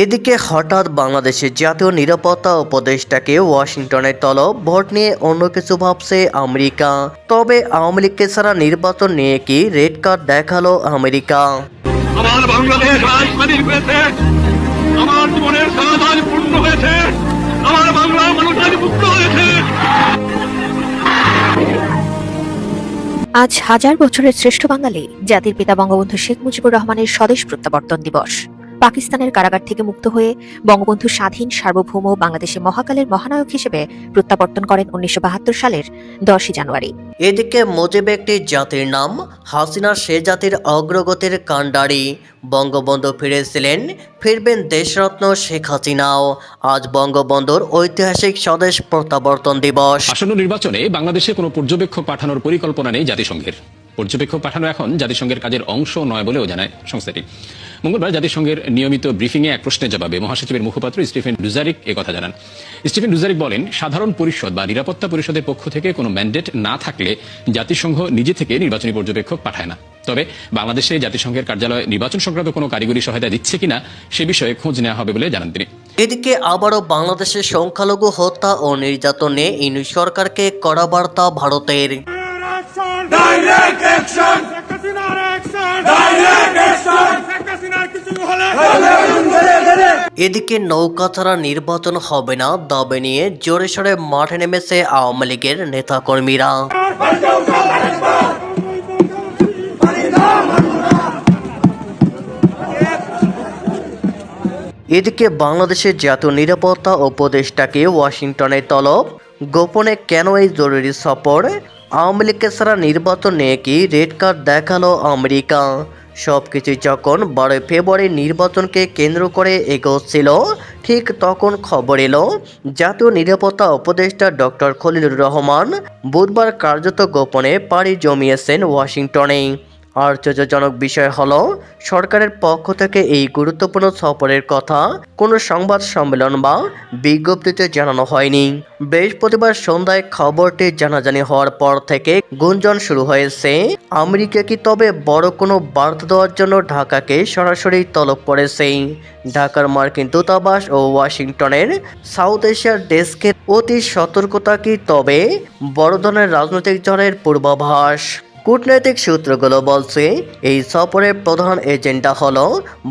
এদিকে হঠাৎ বাংলাদেশের জাতীয় নিরাপত্তা উপদেষ্টাকে ওয়াশিংটনের তলব ভোট নিয়ে অন্য কিছু ভাবছে আমেরিকা। তবে আওয়ামী লীগকে ছাড়া নির্বাচন নিয়ে কি রেড কার্ড দেখাল আমেরিকা? আমার বাংলাদেশ আজ হয়েছে আমার জীবনের সাজ পূর্ণ হয়েছে আমার বাংলা মানুষ মুক্ত হয়েছে। আজ হাজার বছরের শ্রেষ্ঠ বাঙালি জাতির পিতা বঙ্গবন্ধু শেখ মুজিবুর রহমানের স্বদেশ প্রত্যাবর্তন দিবস। পাকিস্তানের কারাগার থেকে মুক্ত হয়ে বঙ্গবন্ধু স্বাধীন সার্বভৌম বাংলাদেশে মহাকালের মহানায়ক হিসেবে প্রত্যাবর্তন করেন উনিশশো সালের দশই জানুয়ারি। এদিকে মুজিব একটি জাতির নাম হাসিনা সে জাতির অগ্রগতির কাণ্ডারি। বঙ্গবন্ধু ফিরেছিলেন ফিরবেন দেশরত্ন শেখ হাসিনাও। আজ বঙ্গবন্ধুর ঐতিহাসিক স্বদেশ প্রত্যাবর্তন দিবস। আসন্ন নির্বাচনে বাংলাদেশে কোনো পর্যবেক্ষক পাঠানোর পরিকল্পনা নেই জাতিসংঘের। পর্যবেক্ষক পাঠানো এখন জাতিসংঘের কাজের অংশ নয় বলেও জানায় সংস্থাটি। মঙ্গলবার জাতিসংঘের নিয়মিত ব্রিফিংয়ে এক প্রশ্নের জবাবে মহাসচিবের মুখপাত্র স্টিফেন ডুজারিক কথা জানান। স্টিফেন ডুজারিক বলেন সাধারণ পরিষদ বা নিরাপত্তা পরিষদের পক্ষ থেকে কোনো ম্যান্ডেট না থাকলে জাতিসংঘ নিজে থেকে নির্বাচনী পর্যবেক্ষক পাঠায় না। তবে বাংলাদেশে জাতিসংঘের কার্যালয় নির্বাচন সংক্রান্ত কোনো কারিগরি সহায়তা দিচ্ছে কিনা সে বিষয়ে খোঁজ নেওয়া হবে বলে জানান তিনি। এদিকে আবারও বাংলাদেশের সংখ্যালঘু হত্যা ও নির্যাতনে ইনু সরকারকে কড়া বার্তা ভারতের। ডাইরেক্ট অ্যাকশন এদিকে নৌকা ছাড়া নির্বাচন হবে না দাবি নিয়ে জোরে সরে মাঠে নেমেছে আওয়ামী লীগের নেতাকর্মীরা। এদিকে বাংলাদেশের জাতীয় নিরাপত্তা উপদেষ্টাকে ওয়াশিংটনে তলব। গোপনে কেন এই জরুরি সফর? আওয়ামী লীগকে ছাড়া নির্বাচন নিয়ে কি রেড কার্ড দেখাল আমেরিকা? সব কিছুই যখন বারোই ফেব্রুয়ারি নির্বাচনকে কেন্দ্র করে এগোচ্ছিল, ঠিক তখন খবর এলো, জাতীয় নিরাপত্তা উপদেষ্টা ডক্টর খলিলুর রহমান বুধবার কার্যত গোপনে পাড়ি জমিয়েছেন ওয়াশিংটনে। আশ্চর্যজনক বিষয় হলো, সরকারের পক্ষ থেকে এই গুরুত্বপূর্ণ সফরের কথা কোনো সংবাদ সম্মেলন বা বিজ্ঞপ্তিতে জানানো হয়নি। বৃহস্পতিবার সন্ধ্যায় খবরটি জানাজানি হওয়ার পর থেকে গুঞ্জন শুরু হয়েছে, আমেরিকা কি তবে বড় কোনো বার্তা দেওয়ার জন্য ঢাকাকে সরাসরি তলব করেছে? ঢাকার মার্কিন দূতাবাস ও ওয়াশিংটনের সাউথ এশিয়ার ডেস্কের অতি সতর্কতা কি তবে বড় ধরনের রাজনৈতিক ঝড়ের পূর্বাভাস? কূটনৈতিক সূত্রগুলো বলছে, এই সফরের প্রধান এজেন্ডা হল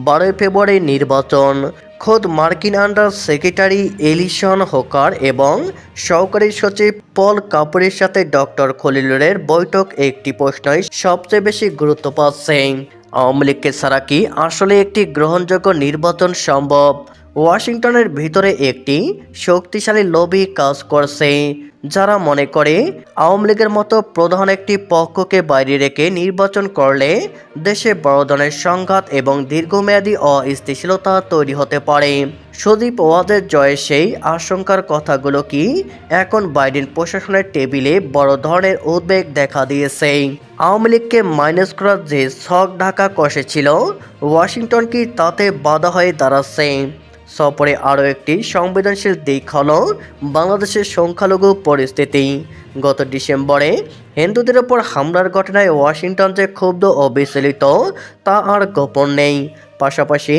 বারোই ফেব্রুয়ারি নির্বাচন। খোদ মার্কিন আন্ডার সেক্রেটারি এলিসন হোকার এবং সহকারী সচিব পল কাপুরের সাথে ডক্টর খলিলুরের বৈঠক একটি প্রশ্নই সবচেয়ে বেশি গুরুত্ব পাচ্ছে। আওয়ামী লীগকে ছাড়া কি আসলে একটি গ্রহণযোগ্য নির্বাচন সম্ভব? ওয়াশিংটনের ভিতরে একটি শক্তিশালী লবি কাজ করছে, যারা মনে করে আওয়ামী লীগের মতো প্রধান একটি পক্ষকে বাইরে রেখে নির্বাচন করলে দেশে বড় ধরনের সংঘাত এবং দীর্ঘমেয়াদী অস্থিতিশীলতা তৈরি হতে পারে। সুদীপ ওয়াদের জয়ের সেই আশঙ্কার কথাগুলো কি এখন বাইডেন প্রশাসনের টেবিলে বড় ধরনের উদ্বেগ দেখা দিয়েছে? আওয়ামী লীগকে মাইনাস করার যে শখ ঢাকা কষেছিল, ওয়াশিংটন কি তাতে বাধা হয়ে দাঁড়াচ্ছে? সফরে আরও একটি সংবেদনশীল দিক হল বাংলাদেশের সংখ্যালঘু পরিস্থিতি। গত ডিসেম্বরে হিন্দুদের ওপর হামলার ঘটনায় ওয়াশিংটন যে ক্ষুব্ধ ও বিচলিত, তা আর গোপন নেই। পাশাপাশি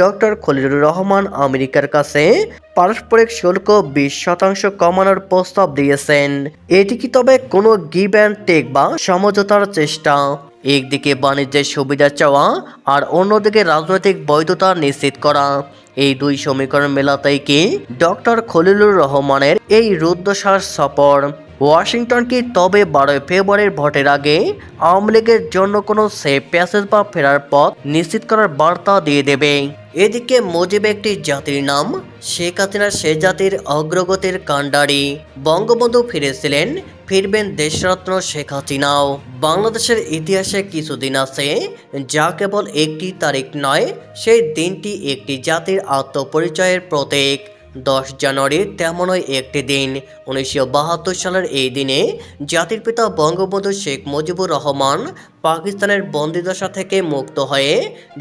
ডক্টর খলিলুর রহমান আমেরিকার কাছে পারস্পরিক শুল্ক বিশ শতাংশ কমানোর প্রস্তাব দিয়েছেন। এটি কি তবে কোনো গিভ অ্যান্ড টেক বা সমঝোতার চেষ্টা? একদিকে বাণিজ্যের সুবিধা চাওয়া আর অন্যদিকে রাজনৈতিক বৈধতা নিশ্চিত করা। এই দুই সমীকরণ মেলাতেই কি ডক্টর খলিলুর রহমানের এই রুদ্ধশ্বাস সফর? ওয়াশিংটন কি তবে বারোই ফেব্রুয়ারির ভোটের আগে আওয়ামী লীগের জন্য কোনো সেফ প্যাসেজ বা ফেরার পথ নিশ্চিত করার বার্তা দিয়ে দেবে। এদিকে মুজিব একটি জাতির নাম, শেখ হাসিনা সে জাতির অগ্রগতির কাণ্ডারি। বঙ্গবন্ধু ফিরেছিলেন, ফিরবেন দেশরত্ন শেখ হাসিনাও। বাংলাদেশের ইতিহাসে কিছুদিন আছে, যা কেবল একটি তারিখ নয়, সেই দিনটি একটি জাতির আত্মপরিচয়ের প্রতীক। দশ জানুয়ারি তেমনই একটি দিন। উনিশশো বাহাত্তর সালের এই দিনে জাতির পিতা বঙ্গবন্ধু শেখ মুজিবুর রহমান পাকিস্তানের বন্দিদশা থেকে মুক্ত হয়ে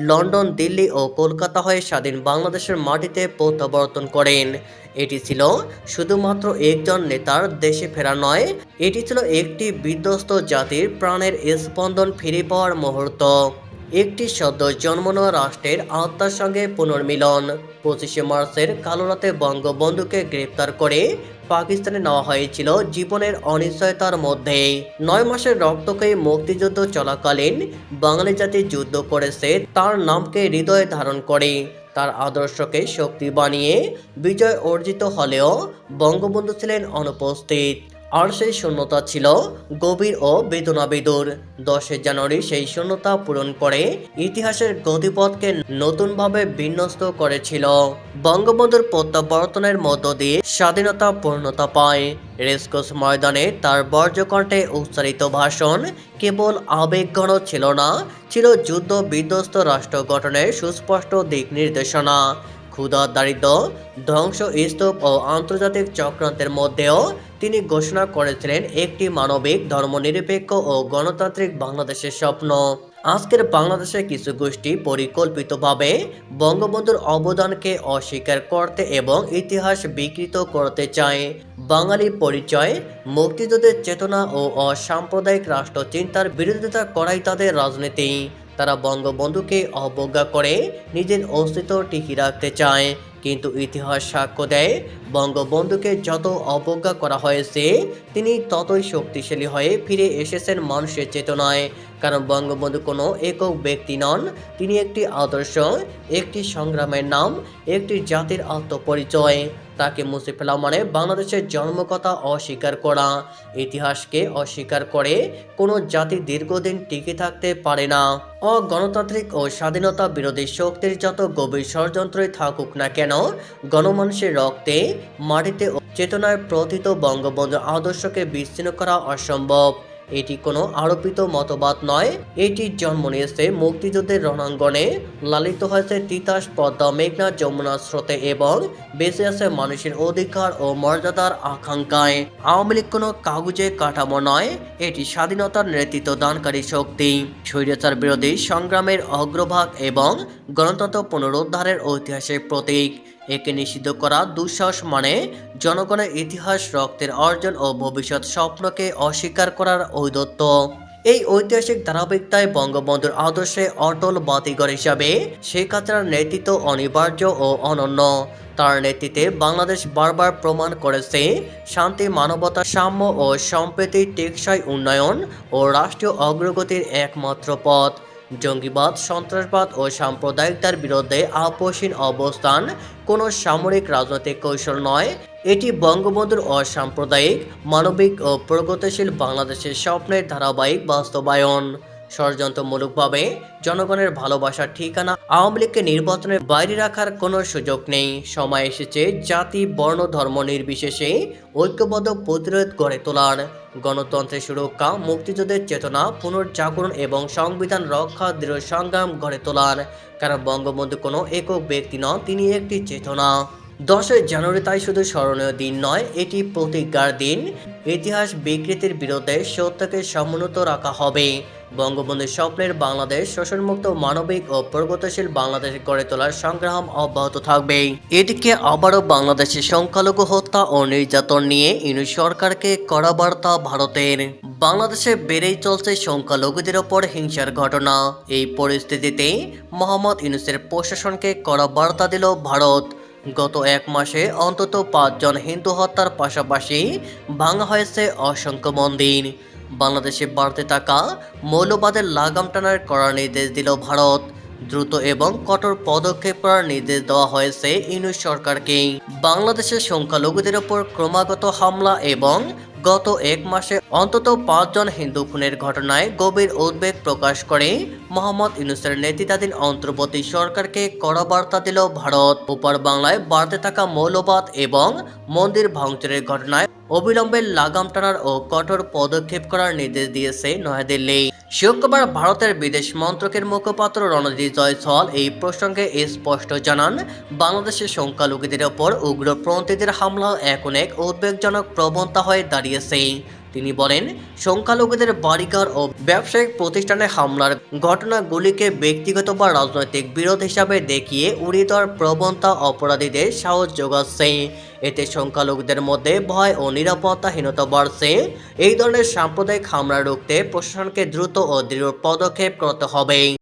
লন্ডন, দিল্লি ও কলকাতা হয়ে স্বাধীন বাংলাদেশের মাটিতে প্রত্যাবর্তন করেন। এটি ছিল শুধুমাত্র একজন নেতার দেশে ফেরা নয়, এটি ছিল একটি বিধ্বস্ত জাতির প্রাণের স্পন্দন ফিরে পাওয়ার মুহূর্ত। একটি সদ্য জন্মনো রাষ্ট্রের আত্মার সঙ্গে পুনর্মিলন। পঁচিশে মার্চের কালো রাতে বঙ্গবন্ধুকে গ্রেপ্তার করে পাকিস্তানে নেওয়া হয়েছিল জীবনের অনিশ্চয়তার মধ্যে। নয় মাসের রক্তকে মুক্তিযুদ্ধ চলাকালীন বাঙালি জাতি যুদ্ধ করেছে, তার নামকে হৃদয়ে ধারণ করে। তার আদর্শকে শক্তি বানিয়ে বিজয় অর্জিত হলেও বঙ্গবন্ধু ছিলেন অনুপস্থিত। আর সেই শূন্যতা ছিল গভীর ও বেদনাবিদুর দশই জানুয়ারি সেই শূন্যতা পূরণ করে ইতিহাসের গতিপথকে নতুনভাবে বিন্যস্ত করেছিল। বঙ্গবন্ধুর প্রত্যাবর্তনের মধ্য দিয়ে স্বাধীনতা পূর্ণতা পায়। রেসকোর্স ময়দানে তার বর্জ্যকণ্ঠে উচ্চারিত ভাষণ কেবল আবেগঘন ছিল না, ছিল যুদ্ধ বিধ্বস্ত রাষ্ট্র গঠনের সুস্পষ্ট দিক নির্দেশনা। ক্ষুধা দারিদ্র ধ্বংস স্তূপ ও আন্তর্জাতিক চক্রান্তের মধ্যেও তিনি ঘোষণা করেছিলেন, একটি মানবিক, ধর্মনিরপেক্ষ ও গণতান্ত্রিক বাংলাদেশের স্বপ্ন। আজকের বাংলাদেশে কিছু গোষ্ঠী পরিকল্পিতভাবে বঙ্গবন্ধুর অবদানকে অস্বীকার করতে এবং ইতিহাস বিকৃত করতে চায়। বাঙালি পরিচয়, মুক্তিযুদ্ধের চেতনা ও অসাম্প্রদায়িক রাষ্ট্রচিন্তার বিরোধিতা করাই তাদের রাজনীতি। তারা বঙ্গবন্ধুকে অবজ্ঞা করে নিজের অস্তিত্ব টিকিয়ে রাখতে চায়। কিন্তু ইতিহাস সাক্ষ্য দেয়, বঙ্গবন্ধুকে যত অবজ্ঞা করা হয়েছে, তিনি ততই শক্তিশালী হয়ে ফিরে এসেছেন মানুষের চেতনায়। কারণ বঙ্গবন্ধু কোনো একক ব্যক্তি নন। তিনি একটি আদর্শ, একটি সংগ্রামের নাম, একটি জাতির আত্মপরিচয়। তাকে মুছে ফেলা মানে বাংলাদেশের জন্মকথা অস্বীকার করা। ইতিহাসকে অস্বীকার করে কোনো জাতি দীর্ঘদিন টিকে থাকতে পারে না। অগণতান্ত্রিক ও স্বাধীনতা বিরোধী শক্তির যত গভীর ষড়যন্ত্রই থাকুক না কেন, গণমানুষের রক্তে, মাটিতে চেতনায় প্রথিত বঙ্গবন্ধুর আদর্শকে বিচ্ছিন্ন করা অসম্ভব। এটি কোনো আরোপিত মতবাদ নয়। এটি জন্ম নিয়েছে মুক্তিযুদ্ধের রণাঙ্গনে। লালিত হয়েছে তিতাস, পদ্মা, মেঘনা, যমুনা স্রোতে এবং বেঁচে আছে মানুষের অধিকার ও মর্যাদার আকাঙ্ক্ষায়। আওয়ামী লীগ কোনো কাগজে কাঠামো নয়। এটি স্বাধীনতার নেতৃত্ব দানকারী শক্তি। স্বৈরাচার বিরোধী সংগ্রামের অগ্রভাগ এবং গণতন্ত্র পুনরুদ্ধারের ঐতিহাসিক প্রতীক। একে নিষিদ্ধ করা দুঃসাহস মানে জনগণের ইতিহাস, রক্তের অর্জন ও ভবিষ্যৎ স্বপ্নকে অস্বীকার করার ঔদত্য এই ঐতিহাসিক ধারাবাহিকতায় বঙ্গবন্ধুর আদর্শে অটল বাতিঘর হিসাবে শেখ হাসিনার নেতৃত্ব অনিবার্য ও অনন্য। তার নেতৃত্বে বাংলাদেশ বারবার প্রমাণ করেছে শান্তি, মানবতা, সাম্য ও সম্প্রীতি টেকসই উন্নয়ন ও রাষ্ট্রীয় অগ্রগতির একমাত্র পথ। জঙ্গিবাদ, সন্ত্রাসবাদ ও সাম্প্রদায়িকতার বিরুদ্ধে আপোষহীন অবস্থান কোনো সামরিক রাজনৈতিক কৌশল নয়। এটি বঙ্গবন্ধুর অসাম্প্রদায়িক, মানবিক ও প্রগতিশীল বাংলাদেশের স্বপ্নের ধারাবাহিক বাস্তবায়ন। ষড়যন্ত্রমূলকভাবে জনগণের ভালোবাসার ঠিকানা আওয়ামী লীগকে নির্বাচনের বাইরে রাখার কোনো সুযোগ নেই। সময় এসেছে জাতি, বর্ণ, ধর্ম নির্বিশেষে ঐক্যবদ্ধ প্রতিরোধ গড়ে তোলার। গণতন্ত্রের সুরক্ষা, মুক্তিযুদ্ধের চেতনা, পুনর্জাগরণ এবং সংবিধান রক্ষা দৃঢ় সংগ্রাম গড়ে তোলার। কারণ বঙ্গবন্ধু কোনো একক ব্যক্তি নন, তিনি একটি চেতনা। দশই জানুয়ারি তাই শুধু স্মরণীয় দিন নয়, এটি প্রতিজ্ঞার দিন। ইতিহাস বিকৃতির বিরুদ্ধে সত্যকে সমুন্নত রাখা হবে। বঙ্গবন্ধুর স্বপ্নের বাংলাদেশ শোষণমুক্ত, মানবিক ও প্রগতিশীল বাংলাদেশ গড়ে তোলার সংগ্রাম অব্যাহত থাকবে। এদিকে আবারও বাংলাদেশের সংখ্যালঘু হত্যা ও নির্যাতন নিয়ে ইনু সরকারকে কড়া বার্তা ভারতের। বাংলাদেশে বেড়েই চলছে সংখ্যালঘুদের ওপর হিংসার ঘটনা। এই পরিস্থিতিতে মোহাম্মদ ইউনুসের প্রশাসনকে কড়া বার্তা দিল ভারত। গত এক মাসে অন্তত পাঁচজন হিন্দু হত্যার পাশাপাশি ভাঙা হয়েছে অসংখ্য মন্দির। বাংলাদেশে বাড়তে থাকা মৌলবাদের লাগাম টানার করার নির্দেশ দিল ভারত। দ্রুত এবং কঠোর পদক্ষেপ করার নির্দেশ দেওয়া হয়েছে ইউনুস সরকারকে। বাংলাদেশের সংখ্যালঘুদের ওপর ক্রমাগত হামলা এবং গত এক মাসে অন্তত পাঁচজন হিন্দু খুনের ঘটনায় গভীর উদ্বেগ প্রকাশ করে মোহাম্মদ ইউনুসের নেতৃত্বাধীন অন্তর্বর্তী সরকারকে কড়া বার্তা দিল ভারত। ওপার বাংলায় বাড়তে থাকা মৌলবাদ এবং মন্দির ভাঙচুরের ঘটনায় অবিলম্বে লাগাম টানার ও কঠোর পদক্ষেপ করার নির্দেশ দিয়েছে নয়াদিল্লি। শুক্রবার ভারতের বিদেশ মন্ত্রকের মুখপাত্র রণজিৎ জয়সল এই প্রসঙ্গে স্পষ্ট জানান, বাংলাদেশের সংখ্যালঘুদের ওপর উগ্রপন্থীদের হামলা এখন এক উদ্বেগজনক প্রবণতা হয়ে দাঁড়িয়েছে। তিনি বলেন, সংখ্যালঘুদের বাড়িঘর ও ব্যবসায়িক প্রতিষ্ঠানে হামলার ঘটনাগুলিকে ব্যক্তিগত বা রাজনৈতিক বিরোধ হিসাবে দেখিয়ে উড়িয়ে দেওয়ার প্রবণতা অপরাধীদের সাহস যোগাচ্ছে। এতে সংখ্যালঘুদের মধ্যে ভয় ও নিরাপত্তাহীনতা বাড়ছে। এই ধরনের সাম্প্রদায়িক হামলা রুখতে প্রশাসনকে দ্রুত ও দৃঢ় পদক্ষেপ করতে হবে।